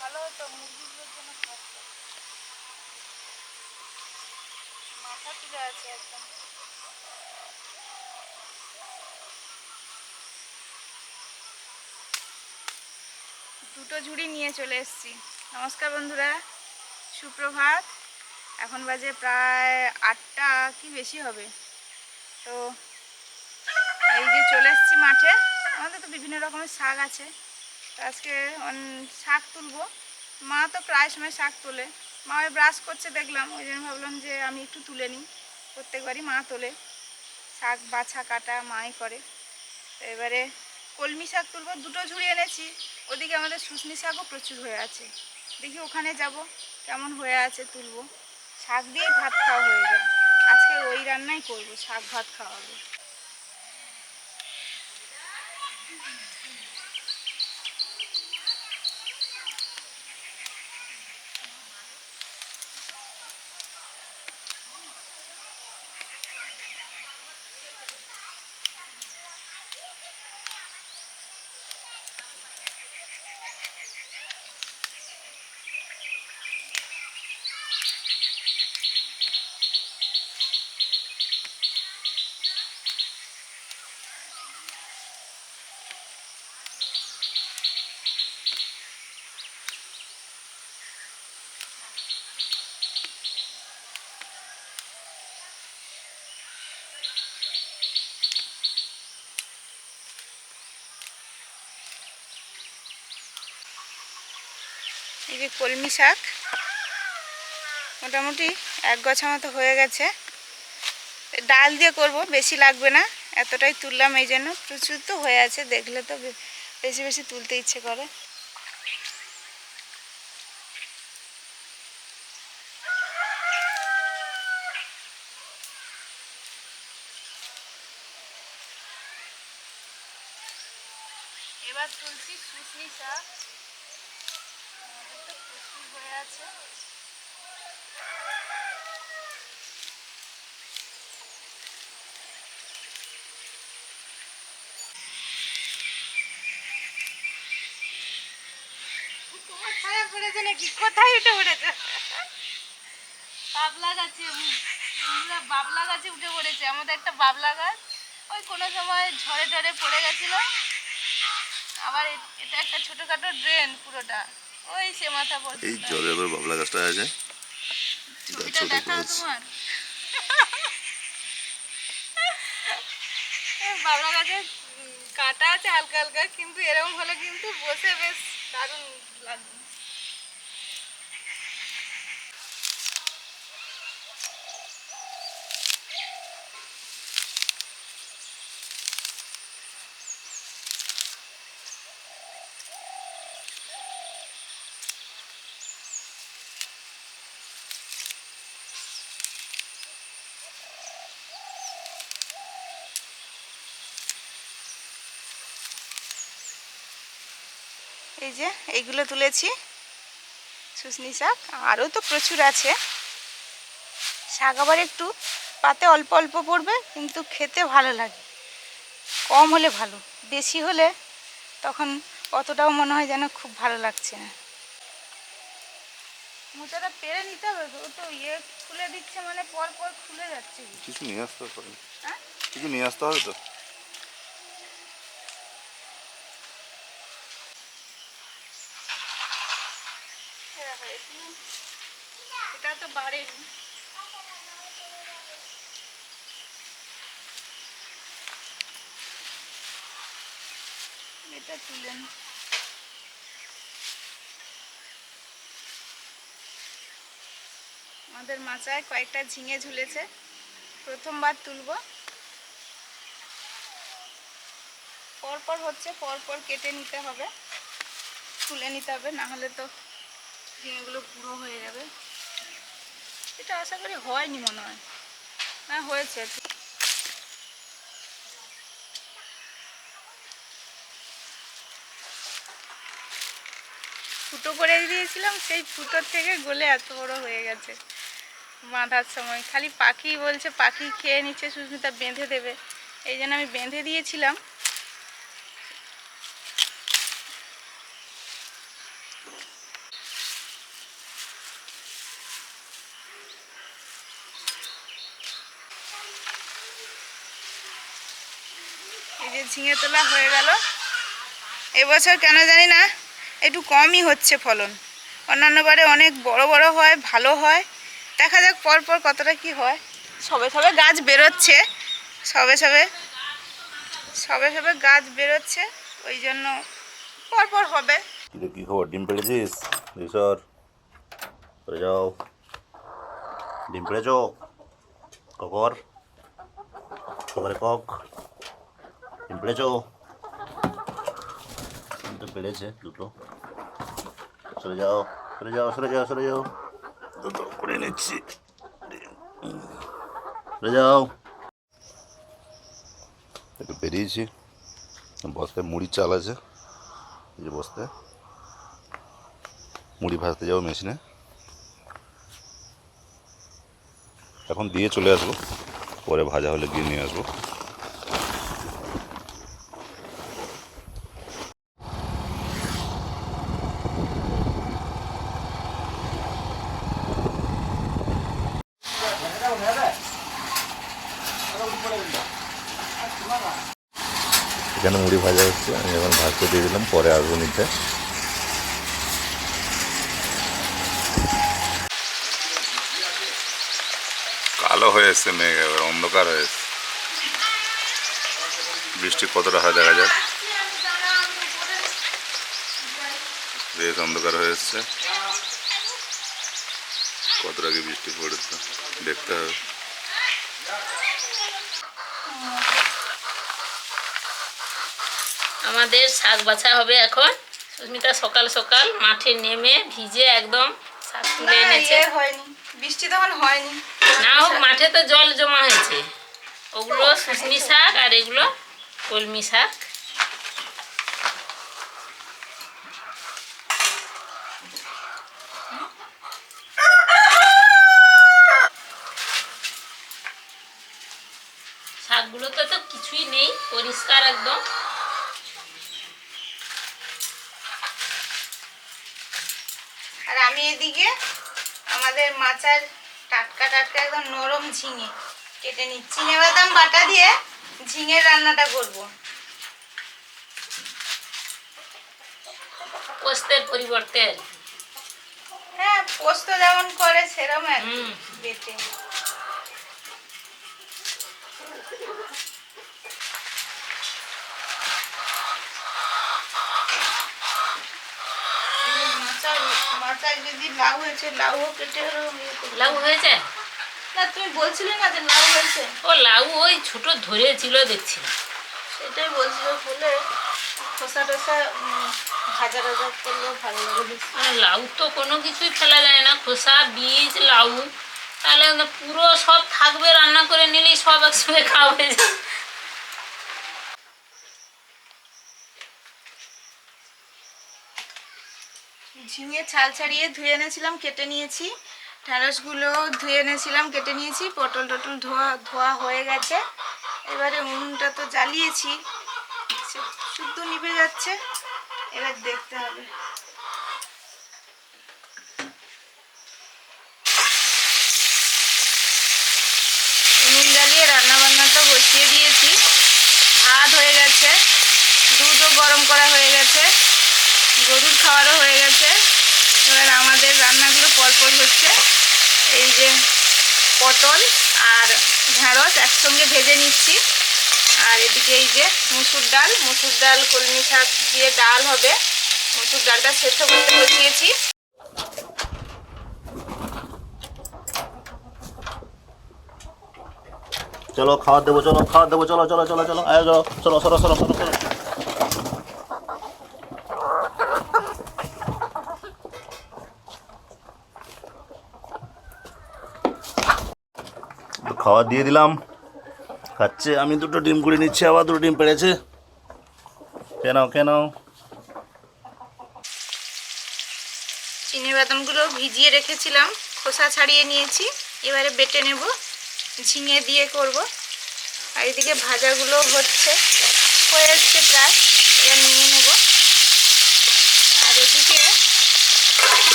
ভালো হতো, মুরগিগুলোর জন্য থাকতো মাথা তুলে আছে একদম। দুটো ঝুড়ি নিয়ে চলে এসেছি। নমস্কার বন্ধুরা, সুপ্রভাত। এখন বাজে প্রায় আটটা কি বেশি হবে? তো এই যে চলে এসেছি মাঠে। আমাদের তো বিভিন্ন রকমের শাক আছে। আজকে শাক তুলবো। মা তো প্রায় সময় শাক তোলে। মা ওই ব্রাশ করছে, দেখলাম। ওই জন্য ভাবলাম যে আমি একটু তুলে নিই। প্রত্যেকবারই মা তোলে। শাক বাছা, কাটা মাই করে। তো এবারে কলমি শাক তুলবো। দুটো ঝুড়ি এনেছি। ওদিকে আমাদের শুশনি শাকও প্রচুর হয়ে আছে। দেখি ওখানে যাব, কেমন হয়ে আছে তুলবো। শাক দিয়েই ভাত খাওয়া হয়ে যায়। আজকে ওই রান্নাই করব, শাক ভাত খাওয়াবো এই কলমি শাক। মোটামুটি এক গছা মতো হয়ে গেছে। ডাল দিয়ে করব, বেশি লাগবে না, এতটাই তুললাম এই জন্য। প্রচুর তো হয়ে আছে, দেখলে তো বেশি বেশি তুলতে ইচ্ছে করে। এবার তুলছি শুশনি শাক আমাদের তো প্রচুর হয়ে আছে পড়েছে নাকি উঠে পড়েছে বাবলা গাছে বাবলা গাছে উঠে পড়েছে আমাদের একটা গাছ ওই কোনো সময় ঝড়ে ঝড়ে পড়ে গেছিল। আবার এটা একটা ছোটখাটো ড্রেন পুরোটা। এই জলে আবার বাবলা গাছটা আছে ছবিটা ছোট দেখাও গাছ। বাবলা গাছে কাঁটা আছে হালকা হালকা কিন্তু এরকম হলে কিন্তু বসে বেশ দারুণ লাগবে। এই যে এইগুলো তুলেছি। শুশনি শাক আরও তো প্রচুর আছে। শাক আবার একটু পাতে অল্প অল্প পড়বে কিন্তু খেতে ভালো লাগে। কম হলে ভালো বেশি হলে তখন অতটাও মনে হয় যেন খুব ভালো লাগছে না। মোচাটা পেরে নিতে হবে তো ও তো ইয়ে খুলে দিচ্ছে মানে পর পর খুলে যাচ্ছে। কিছু নিয়ে আসতে হবে হ্যাঁ? কিছু নিয়ে আসতে হবে তো এই দেখো, এগুলো- এটা তো বাড়েনি এটা তুলেন আমাদের মাচায় কয়েকটা ঝিঙে ঝুলেছে। প্রথমবার তুলবো। পরপর হচ্ছে, পরপর কেটে নিতে হবে। তুলে নিতে হবে না হলে তো ঝিঙেগুলো পুরো হয়ে যাবে। এটা আশা করি হয়নি মনে হয়। না হয়েছে। ফুটো করে দিয়েছিলাম, সেই ফুটোর থেকে গলে এত বড় হয়ে গেছে বাঁধার সময়। খালি পাখি বলছে, পাখি খেয়ে নিচ্ছে, সুস্মিতা বেঁধে দেবে। এই জন্য আমি বেঁধে দিয়েছিলাম। ঝিঙে তোলা হয়ে গেল। এবছর কেন জানি না, একটু কমই হচ্ছে ফলন। অন্যান্য বারে অনেক বড় বড় হয়, ভালো হয়। দেখা যাক পর পর কতটা কি হয়। সবে সবে গাছ বেরোচ্ছে। সবে সবে সবে সবে গাছ বেরোচ্ছে, ওই জন্য পর পর হবে কি খবর? ডিম পেড়েছিস? করে যাও। ডিম পেড়েছ? ককর ককরে কক। পেড়েছ তো পেড়েছে দুটো। সরে যাও সরে যাও সরে যাও সরে যাও। দুটো করে নিচ্ছি। সরে যাও। একটু বেরিয়েছি। বস্তায় মুড়ি চাল আছে। এই যে বস্তায়। মুড়ি ভাজতে যাব মেশিনে। এখন দিয়ে চলে আসব। পরে ভাজা হলে গিয়ে নিয়ে আসব। এখানে মুড়ি ভাজা হচ্ছে। আমি এখন ভাজতে দিয়ে দিলাম, পরে আসব নিতে কালো হয়ে এসছে মেঘ, এবার অন্ধকার হয়ে এসছে বৃষ্টি কতটা হয় দেখা যাক। বেশ অন্ধকার হয়ে এসছে কতটা কি বৃষ্টি পড়েছে, দেখতে হবে। আমাদের শাক বাছা হবে এখন। সুস্মিতা সকাল সকাল মাঠে নেমে ভিজে একদম শাক তুলে এনেছে। হয়নি। বৃষ্টি তখন হয়নি। না হোক মাঠে তো জল জমা হয়েছে। ওগুলো সুস্মি শাক আর এগুলো কলমি শাক। শাকগুলোতে তো কিছুই নেই পরিষ্কার একদম আর আমি এদিকে আমাদের মাচার টাটকা টাটকা একদম নরম ঝিঙে কেটে নিচ্ছি। চিনে বাদাম বাটা দিয়ে ঝিঙের রান্নাটা করব। পোস্তের পরিবর্তে। হ্যাঁ পোস্ত যেমন করে হুম। বেটে এই মাচার যদি লাউ হয়েছে লাউও কেটে। লাউ হয়েছে? না তুমি বলছিলে না যে লাউ হয়েছে। ও লাউ ওই ছোট ধরেছিল দেখছি। সেটাই বলছিল বলে খোসা টোসা ভাজা টাজা করলেও ভালো লাগে লাউ তো কোনো কিছুই ফেলা যায় না খোসা বীজ লাউ। তাহলে পুরো সব থাকবে রান্না করে নিলেই সব একসঙ্গে খাওয়া হয়ে যাবে। ঝিঙে ছাল ছাড়িয়ে ধুয়ে এনেছিলাম, কেটে নিয়েছি। ঢ্যাঁড়সগুলো ধুয়ে এনেছিলাম, কেটে নিয়েছি। পটল টটল ধোয়া ধোয়া হয়ে গেছে। এবারে উনুনটা তো জ্বালিয়েছি। শুদ্ধ নিভে যাচ্ছে। এবার দেখতে হবে। উনুন জ্বালিয়ে রান্না বান্নাটা বসিয়ে দিয়েছি। ভাত হয়ে গেছে। দুধও গরম করা হয়ে খাওয়ারও হয়ে গেছে। এবার আমাদের রান্নাগুলো পরপর হচ্ছে। এই যে পটল আর ঢ্যাঁড়স একসঙ্গে ভেজে নিচ্ছি। আর এদিকে এই যে মুসুর ডাল মুসুর ডাল কলমি শাক দিয়ে ডাল হবে। মুসুর ডালটা সেদ্ধ করতে বসিয়েছি। চলো খাবার দেবো, চলো খাবার দেবো, চলো চলো চলো চলো, আয়, চলো চলো সরো সরো সরো সরো খাবার দিয়ে দিলাম। খাচ্ছে, আমি দুটো ডিম করে নিচ্ছি, আবার দুটো ডিম পেড়েছে। কেন কেন চিনি বাদামগুলো ভিজিয়ে রেখেছিলাম, খোসা ছাড়িয়ে নিয়েছি, এবারে বেটে নেব, ঝিঙে দিয়ে করব। আর এদিকে ভাজাগুলো হচ্ছে, হয়ে এসছে প্রায়, এবার নিয়ে নেব আর এদিকে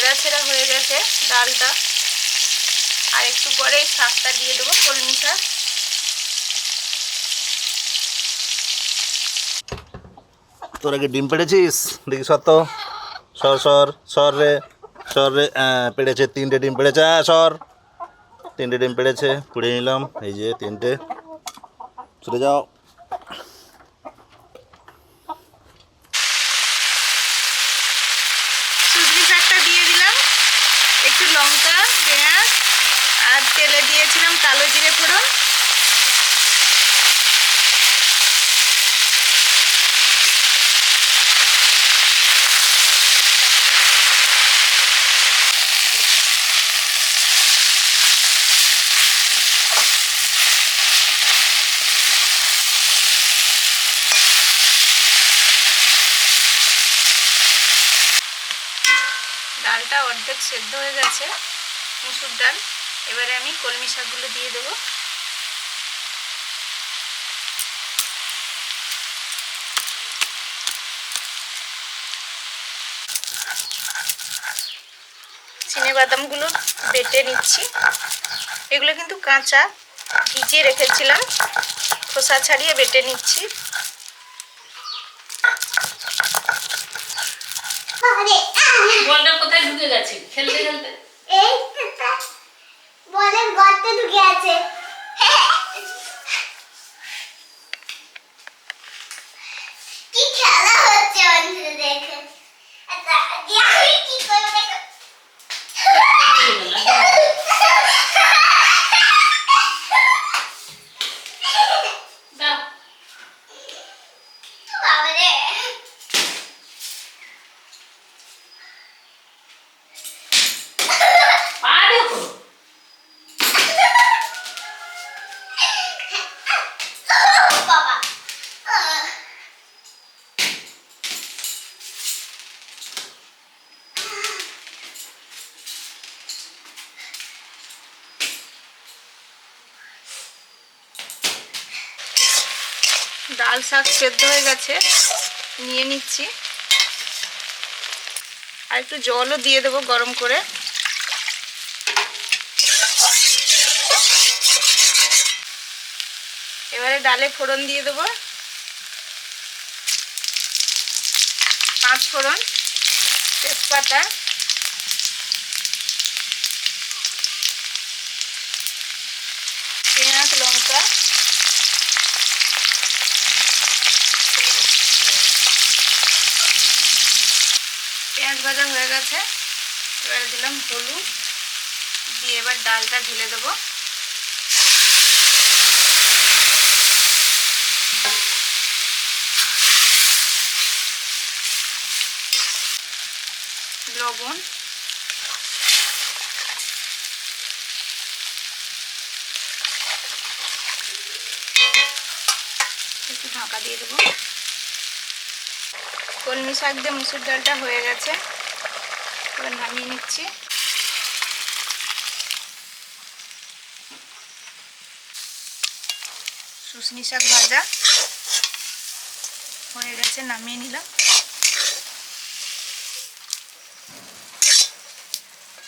ছেঁড়া ছেঁড়া হয়ে গেছে ডালটা। আর একটু পরে শাকটা দিয়ে দেবো কলমি শাক তোরা কি ডিম পেড়েছিস? দেখি তো। সর সর সর রে সর রে পেড়েছে, তিনটে ডিম পেড়েছে সর। তিনটে ডিম পেড়েছে পুড়ে নিলাম, এই যে তিনটে। চলে যাও সুজনি শাকটা দিয়ে দিলাম একটু লঙ্কা পেঁয়াজ আর তেলে দিয়েছিলাম কালো জিরে ফোড়ন ডালটা অর্ধেক সেদ্ধ হয়ে গেছে, মুসুর ডাল। এবারে আমি কলমি শাকগুলো দিয়ে দেবো। চিনে বাদামগুলো বেটে নিচ্ছি। এগুলো কিন্তু কাঁচা, ভিজিয়ে রেখেছিলাম। খোসা ছাড়িয়ে বেটে নিচ্ছি। কোথায় ঢুকে গেছে খেলতে খেলতে। এই বলে গর্তে ঢুকে আছে। কি খেলা হচ্ছে বন্ধুরা দেখে আচ্ছা, দিয়ে আমি কি করব দেখো দাও বাবারে পা দেখো বাবা আহ, ডাল শাক সেদ্ধ হয়ে গেছে, নিয়ে নিচ্ছি। আর একটু জলও দিয়ে দেবো গরম করে। এবারে ডালে ফোড়ন দিয়ে দেবো। পাঁচ ফোড়ন, তেজপাতা। পেঁয়াজ, লঙ্কা। পেঁয়াজ ভাজা হয়ে গেছে। এবারে দিলাম হলুদ। দিয়ে এবার ডালটা ঢেলে দেবো। লবণ। একটু ঢাকা দিয়ে দেবো। কলমি শাক দিয়ে মুসুর ডালটা হয়ে গেছে। এবার নামিয়ে নিচ্ছি। শুশনি শাক ভাজা হয়ে গেছে, নামিয়ে নিলাম।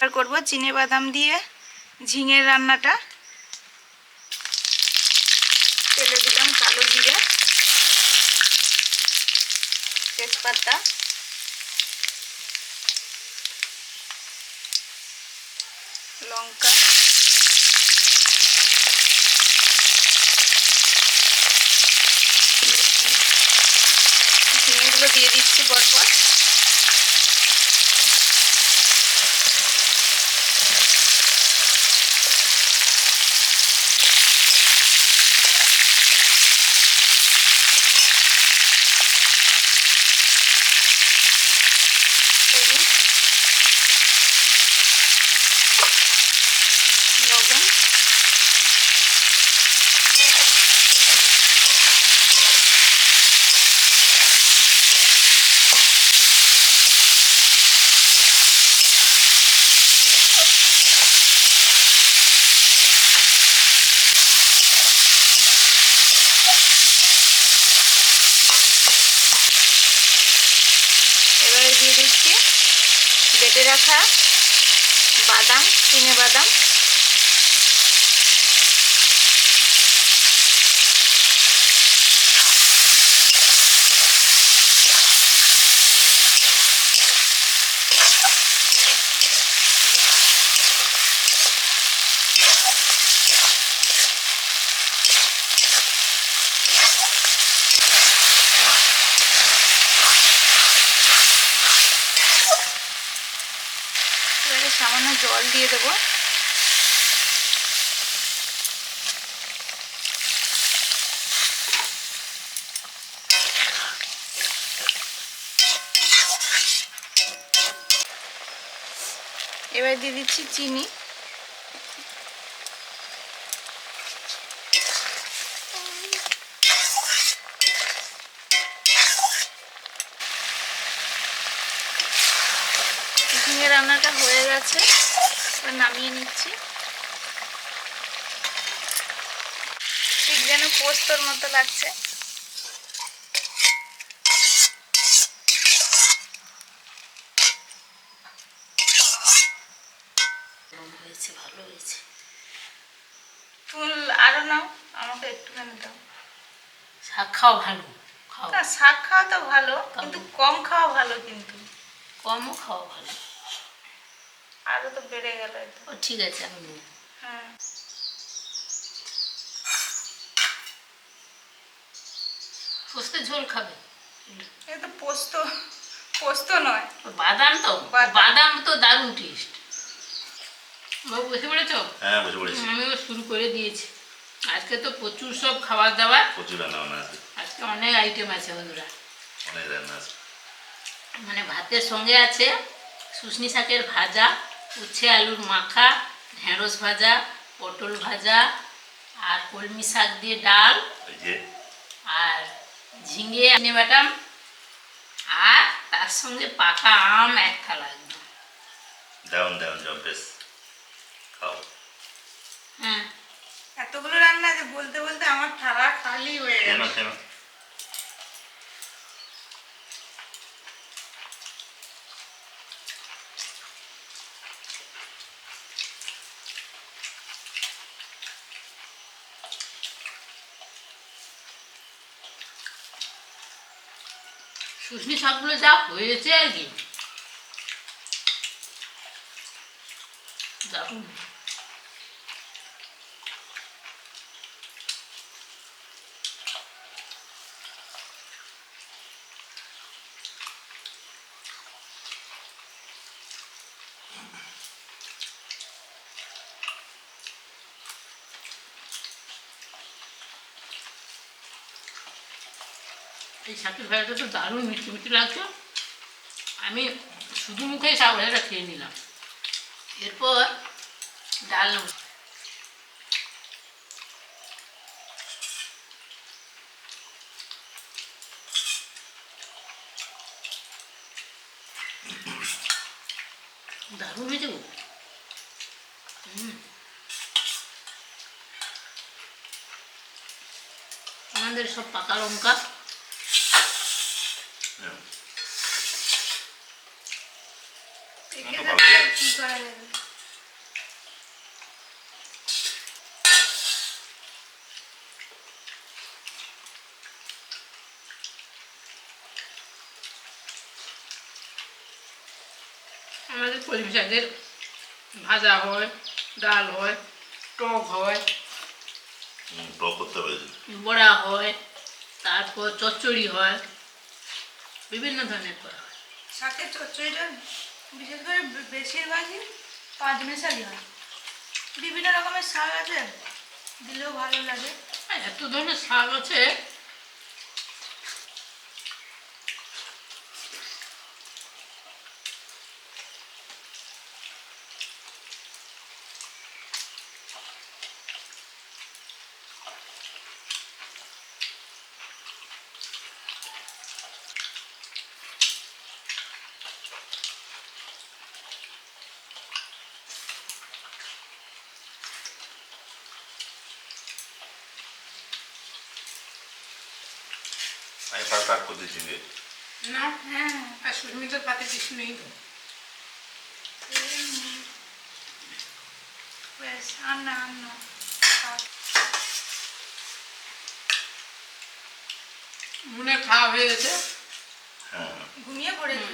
আর করব চিনে বাদাম দিয়ে ঝিঙের রান্নাটা। তেলে দিলাম কালো জিরে তেজপাতা। লঙ্কা। ঝিঙেগুলো দিয়ে দিচ্ছি পরপর হলুদ কেটে রাখা বাদাম চিনে বাদাম। জল দিয়ে দেবো। এবার দিয়ে দিচ্ছি চিনি ঝিঙে রান্নাটা হয়ে গেছে। নামিয়ে নিচ্ছি। ঠিক যেন পোস্তর মতো লাগছে। হয়েছে ভালো হয়েছে। ফুল আরও নাও আমাকে একটুখানি দাও। শাক খাও ভালো? খাও। শাক খাওয়া তো ভালো কিন্তু কম খাওয়া ভালো কিন্তু। কমও খাওয়া ভালো। আরও তো বেড়ে গেল ও ঠিক আছে আমি হ্যাঁ। পোস্তে ঝোল খাবে? এটা তো পোস্ত পোস্ত নয়। বাদাম তো? বাদাম। তো দারুণ টেস্ট বাবু বসে পড়েছ? হ্যাঁ বুঝে পড়েছি। আমিও শুরু করে দিয়েছি। আজকে তো প্রচুর সব খাবার দাবার। প্রচুর রান্না বান্না আছে। আজকে অনেক আইটেম আছে বন্ধুরা। অনেক রান্না আছে। মানে ভাতের সঙ্গে আছে শুশনি শাকের ভাজা। উচ্ছে আলুর মাখা ঢেঁড়স ভাজা পটল ভাজা আর কলমি শাক দিয়ে ডাল আর ঝিঙে এনে বাটাম আর তার সঙ্গে পাকা আম এক থালা একদম। ডাউন জম্পেস খাও। হ্যাঁ। এতগুলো রান্না আছে বলতে বলতে আমার থালা খালি হয়ে গেল। শুশনি শাকগুলো যা হয়েছে আর কি। দারুণ এই শাকের ভাজাটা তো দারুণ মিষ্টি মিষ্টি লাগছে। আমি শুধু মুখে শাক ভাজাটা খেয়ে নিলাম। এরপর ডাল দারুণ হয়েছে আমাদের সব পাকা লঙ্কা হ্যাঁ। একে তো থাকলে ভালো। আর কি করা যাবে আমাদের কলমি শাকের ভাজা হয় ডাল হয় টক হয়। টক করতে হবে বড়া হয় তারপর চচ্চড়ি হয়। বিভিন্ন ধরনের করা হয়। শাকের চচ্চড়িটা? বিশেষ করে বেশিরভাগই পাঁচ মেশালি হয়। বিভিন্ন রকমের শাক আছে, দিলেও ভালো লাগে। আর এত ধরনের শাক আছে হ্যাঁ আর সুস্মিতার পাতে কিছু নেই তো। বেশ আর না আর না। থাক। মনে খাওয়া হয়ে গেছে? হ্যাঁ। ঘুমিয়ে পড়েছি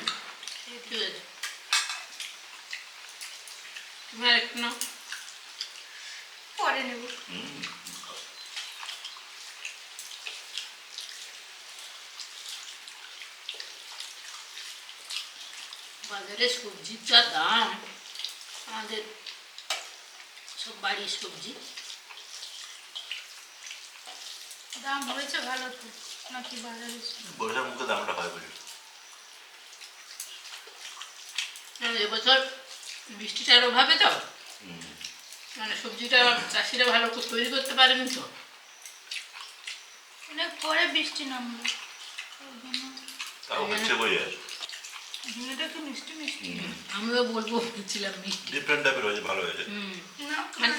ঠিক আছে তুমি আর একটু পরে নেব। বাজারে সবজির যা দাম। আমাদের সব বাড়ির সবজি। দাম হয়েছে ভালো তো নাকি বাজারে বর্ষার মুখে দামটা হয় বলি। আর এবছর বৃষ্টিটার অভাবে তো। মানে সবজিটা চাষিরা ভালো করে তৈরি করতে পারেনি তো। অনেক পরে বৃষ্টি নামলো। তাও হচ্ছে বই ঝিঙেটা কি মিষ্টি মিষ্টি। আমিও বলব বলছিলাম মিষ্টি। ডিফারেন্ট টাইপের হয়েছে ভালো হয়েছে। মানে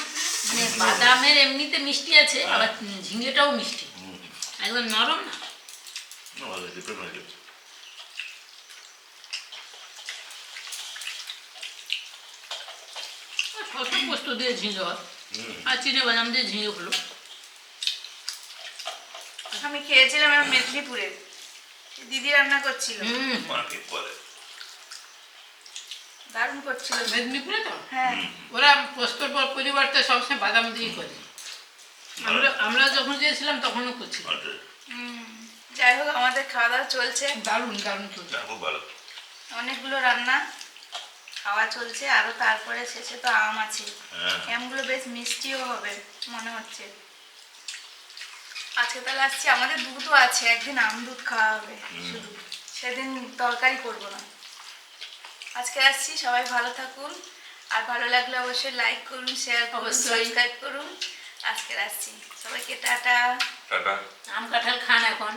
বাদামের এমনিতে মিষ্টি আছে আবার ঝিঙেটাও মিষ্টি। একদম নরম না। না, ভালো ডিফারেন্ট হয়েছে। শশা পোস্ত দিয়ে ঝিঙে হয়। আর চিনে বাদাম দিয়ে ঝিঙে হলো। আমি খেয়েছিলাম মেদিনীপুরে। দিদি রান্না করছিল। হুম। করে দারুণ করছিল মেদিনীপুরে তো? হ্যাঁ। ওরা পোস্তর পর পরিবারটা সবসময় বাদাম দিয়ে করে। আমরা আমরা যখন গিয়েছিলাম তখনও করছিলাম আচ্ছা। যাই হোক আমাদের খাওয়া দাওয়া চলছে। দারুণ দারুণ চলছে। খুব ভালো। অনেকগুলো রান্না খাওয়া চলছে আরও তারপরে শেষে তো আম আছে। হ্যাঁ। আমগুলো বেশ মিষ্টিও হবে মনে হচ্ছে। আজকে তাহলে আসছি আমাদের দুধও আছে একদিন আম দুধ খাওয়া হবে শুধু। সেদিন তরকারি করব না। আজকে আসছি সবাই ভালো থাকুন। আর ভালো লাগলে অবশ্যই লাইক করুন শেয়ার করুন অবশ্যই। সাবস্ক্রাইব করুন। আজকে আসছি। সবাইকে টাটা। টাটা। আম কাঁঠাল খান এখন।